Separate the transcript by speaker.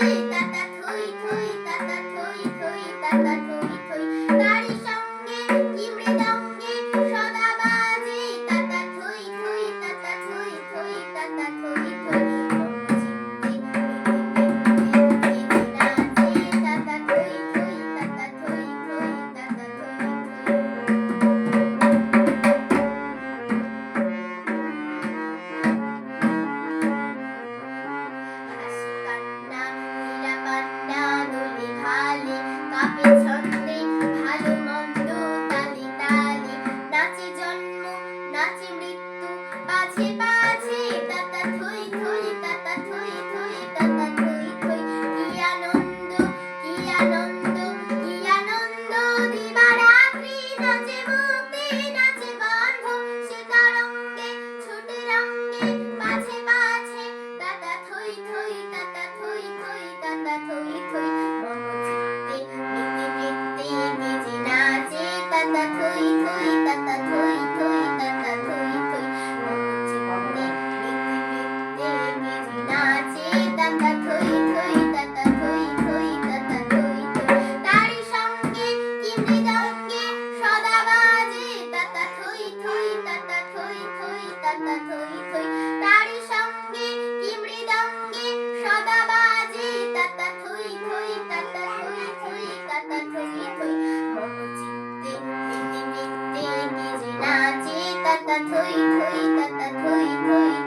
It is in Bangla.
Speaker 1: Bye. নাচে জন্ম নাচে মৃত্যু বাজে বা পাতা থই থই। তারি সঙ্গে কি মৃদঙ্গে সদা বাজে? তাতা থই থই, তাতা থই থই, তাতা থই থই। মন চিত্তে মিতে মিতে কি যে নাচে। তাতা থই থই, তাতা থই থই